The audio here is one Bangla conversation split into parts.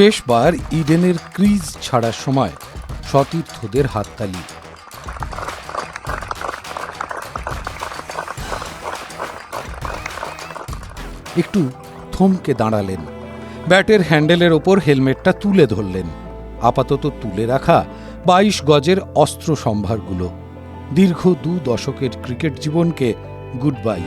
শেষবার ইডেনের ক্রিজ ছাড়ার সময় সতীর্থদের হাততালি। একটু থমকে দাঁড়ালেন। ব্যাটের হ্যান্ডেলের ওপর হেলমেটটা তুলে ধরলেন। আপাতত তুলে রাখা বাইশ গজের অস্ত্র সম্ভারগুলো। দীর্ঘ দু দশকের ক্রিকেট জীবনকে গুড বাই।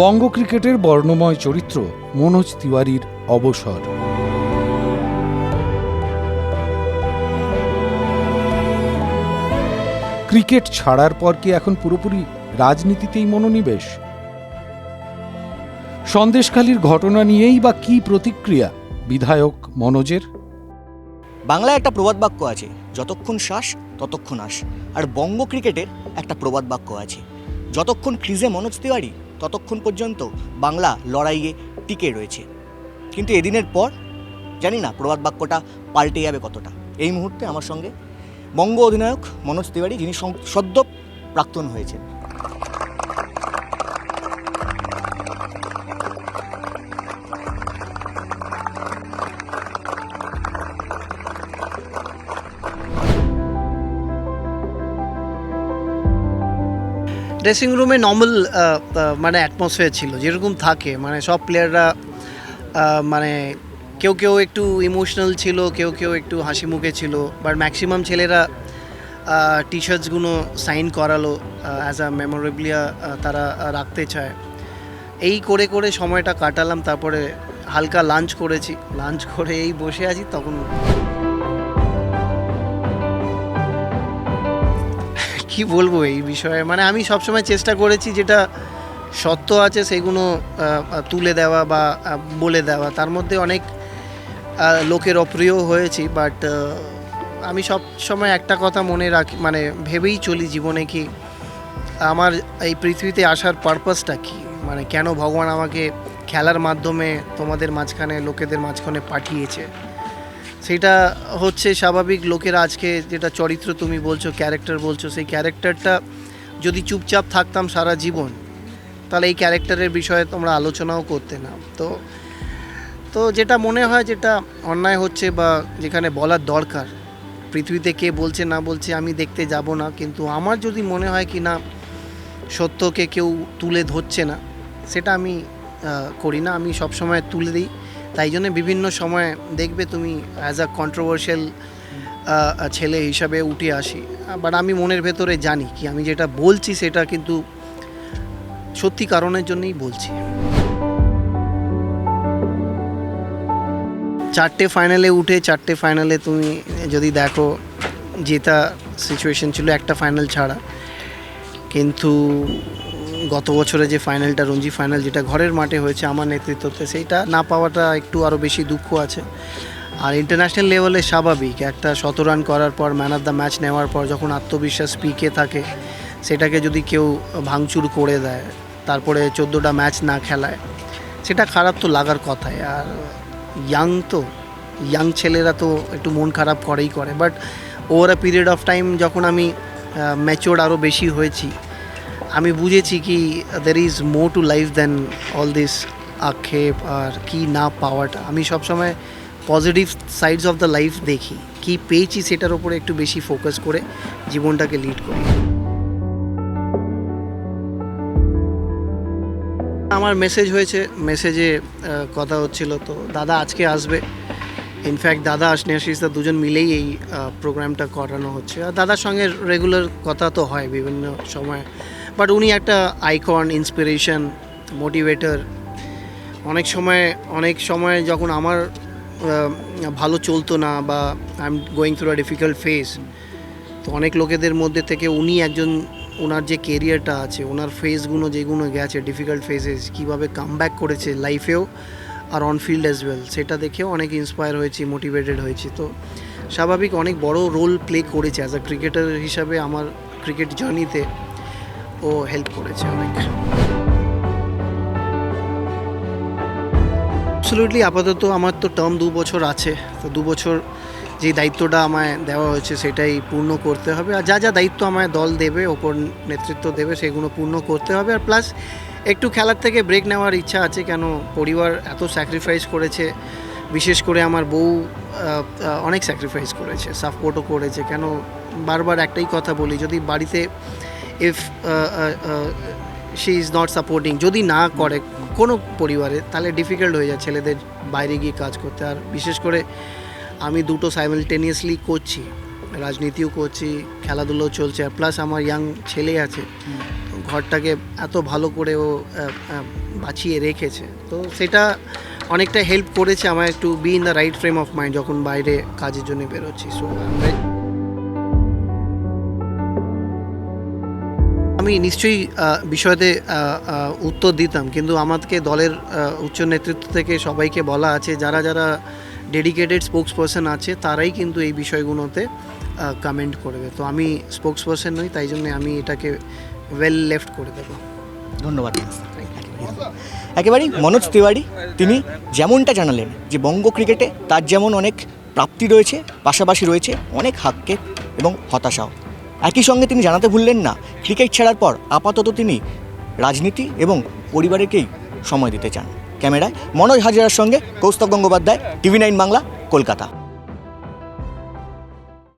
বঙ্গ ক্রিকেটের বর্ণময় চরিত্র মনোজ তিওয়ারির অবসর। ক্রিকেট ছাড়ার পর কি এখন পুরোপুরি রাজনীতিতেই মনোনিবেশ? সন্দেশখালির ঘটনা নিয়েই বা কি প্রতিক্রিয়া বিধায়ক মনোজের? বাংলায় একটা প্রবাদ বাক্য আছে, যতক্ষণ শ্বাস, ততক্ষণ আস আর বঙ্গ ক্রিকেটের একটা প্রবাদ বাক্য আছে, যতক্ষণ ক্রিজে মনোজ তিওয়ারি ততক্ষণ পর্যন্ত বাংলা লড়াইয়ে টিকে রয়েছে। কিন্তু এদিনের পর, জানি না প্রবাদ বাক্যটা পাল্টে যাবে কতটা। এই মুহূর্তে আমার সঙ্গে বঙ্গ অধিনায়ক মনোজ তিওয়ারি যিনি সদ্য প্রাক্তন হয়েছেন। ড্রেসিং রুমে নর্মাল মানে অ্যাটমসফিয়ার ছিল, যেরকম থাকে মানে সব প্লেয়াররা মানে কেউ কেউ একটু ইমোশনাল ছিল, কেউ কেউ একটু হাসি মুখে ছিল বাট ম্যাক্সিমাম ছেলেরা টি শার্টসগুলো সাইন করালো অ্যাজ আ মেমোরেবলিয়া তারা রাখতে চায়। এই করে করে সময়টা কাটালাম, তারপরে হালকা লাঞ্চ করেছি লাঞ্চ করে এই বসে আছি, তখন কি বলব এই বিষয়ে? মানে আমি সবসময় চেষ্টা করেছি যেটা সত্য আছে সেগুলো তুলে দেওয়া বা বলে দেওয়া। তার মধ্যে অনেক লোকের অপ্রিয় হয়েছি বাট আমি সব সময় একটা কথা মনে রাখি মানে ভেবেই চলি জীবনে কি আমার এই পৃথিবীতে আসার পারপাসটা কি? মানে কেন ভগবান আমাকে খেলার মাধ্যমে তোমাদের মাঝখানে, লোকেদের মাঝখানে পাঠিয়েছে? সেটা হচ্ছে স্বাভাবিক লোকের আজকে যেটা চরিত্র তুমি বলছো ক্যারেক্টার বলছো, সেই ক্যারেক্টারটা যদি চুপচাপ থাকতাম সারা জীবন, তাহলে এই ক্যারেক্টারের বিষয়ে তোমরা আলোচনাও করতে না। তো তো যেটা মনে হয় যেটা অন্যায় হচ্ছে বা যেখানে বলার দরকার, পৃথিবীতে কে বলছে না বলছে আমি দেখতে যাব না, কিন্তু আমার যদি মনে হয় কি না সত্যকে কেউ তুলে ধরছে না, সেটা আমি করি না। আমি সবসময় তুলে দিই। তাই জন্য বিভিন্ন সময় দেখবে তুমি অ্যাজ আ কন্ট্রোভার্সিয়াল ছেলে হিসাবে উঠে আসি। বাট আমি মনের ভেতরে জানি কি, আমি যেটা বলছি সেটা কিন্তু সত্যি কারণের জন্যই বলছি। চারটে ফাইনালে উঠে, চারটে ফাইনালে তুমি যদি দেখো জেতা সিচুয়েশন ছিল একটা ফাইনাল ছাড়া। কিন্তু গত বছরে যে ফাইনালটা, রঞ্জি ফাইনাল যেটা ঘরের মাঠে হয়েছে আমার নেতৃত্বতে, সেইটা না পাওয়াটা একটু আরও বেশি দুঃখ আছে। আর ইন্টারন্যাশনাল লেভেলে স্বাভাবিক, একটা শত রান করার পর ম্যান অফ দ্য ম্যাচ নেওয়ার পর যখন আত্মবিশ্বাস পিকে থাকে, সেটাকে যদি কেউ ভাঙচুর করে দেয়, তারপরে চোদ্দোটা ম্যাচ না খেলায়, সেটা খারাপ তো লাগার কথাই। আর ইয়াং তো ইয়াং ছেলেরা তো একটু মন খারাপ করেই করে। But over a period of time যখন আমি ম্যাচিওর আরও বেশি হয়েছি আমি বুঝেছি কি there is more to life than all this আক্ষেপ আর কি না পাওয়াটা। আমি সবসময় positive sides of the life দেখি, কি পেয়েছি সেটার উপরে একটু বেশি ফোকাস করে জীবনটাকে লিড করি। আমার মেসেজ হয়েছে মেসেজে কথা হচ্ছিল তো দাদা আজকে আসবে। ইনফ্যাক্ট দাদা আর স্নেহাশিসদা দুজন মিলেই এই প্রোগ্রামটা করানো হচ্ছে। আর দাদার সঙ্গে রেগুলার কথা তো হয়, বিভিন্ন সময় বাট উনি একটা আইকন ইন্সপিরেশন মোটিভেটর অনেক সময় অনেক সময় যখন আমার ভালো চলতো না বা I am going through a difficult phase তো অনেক লোকেদের মধ্যে থেকে উনি একজন ওনার যে কেরিয়ারটা আছে ওনার ফেসগুলো যেগুলো গেছে ডিফিকাল্ট ফেজেস কীভাবে কাম ব্যাক করেছে লাইফেও আর অন ফিল্ড অ্যাজ ওয়েল সেটা দেখেও অনেক ইন্সপায়ার হয়েছি মোটিভেটেড হয়েছি। তো স্বাভাবিক অনেক বড় রোল প্লে করেছে অ্যাজ আ ক্রিকেটার হিসাবে আমার ক্রিকেট জার্নিতে ও হেল্প করেছে অনেক। অ্যাবসলুটলি আপাতত আমার তো টার্ম দু বছর আছে। তো দু বছর যে দায়িত্বটা আমায় দেওয়া হয়েছে সেটাই পূর্ণ করতে হবে। আর যা যা দায়িত্ব আমায় দল দেবে, ওপর নেতৃত্ব দেবে, সেগুলো পূর্ণ করতে হবে। আর প্লাস একটু খেলার থেকে ব্রেক নেওয়ার ইচ্ছা আছে, কেন পরিবার এত স্যাক্রিফাইস করেছে। বিশেষ করে আমার বউ অনেক স্যাক্রিফাইস করেছে সাপোর্টও করেছে। কেন বারবার একটাই কথা বলি, যদি বাড়িতে if she is not supporting যদি না করে কোনো পরিবারে, তাহলে ডিফিকাল্ট হয়ে যায় ছেলেদের বাইরে গিয়ে কাজ করতে। আর বিশেষ করে আমি দুটো সাইমেলটেনিয়াসলি করছি, রাজনীতিও করছি, খেলাধুলোও চলছে প্লাস আমার ইয়াং ছেলে আছে ঘরটাকে এত ভালো করে ও বাঁচিয়ে রেখেছে। তো সেটা অনেকটা হেল্প করেছে আমার একটু be in the right frame of mind যখন বাইরে কাজের জন্য বেরোচ্ছি। সো আমি নিশ্চয়ই বিষয়তে উত্তর দিতাম। কিন্তু আমাকে দলের উচ্চ নেতৃত্ব থেকে সবাইকে বলা আছে, যারা যারা ডেডিকেটেড স্পোক্স পার্সন আছে, তারাই কিন্তু এই বিষয়গুলোতে কমেন্ট করবে। তো আমি স্পোক্স পার্সন নই, তাই জন্য আমি এটাকে ওয়েল লেফট করে দেবো। ধন্যবাদ একেবারেই, মনোজ তিওয়ারি, তিনি যেমনটা জানালেন, যে বঙ্গ ক্রিকেটে তার যেমন অনেক প্রাপ্তি রয়েছে, পাশাপাশি রয়েছে অনেক হাক্কেপ এবং হতাশাও। একই সঙ্গে তিনি জানাতে ভুললেন না, ক্রিকেট ছাড়ার পর আপাতত তিনি রাজনীতি এবং পরিবারেকেই সময় দিতে চান। ক্যামেরায় মনোজ হাজারার সঙ্গে কৌস্তব গঙ্গোপাধ্যায়, টিভি নাইন বাংলা, কলকাতা।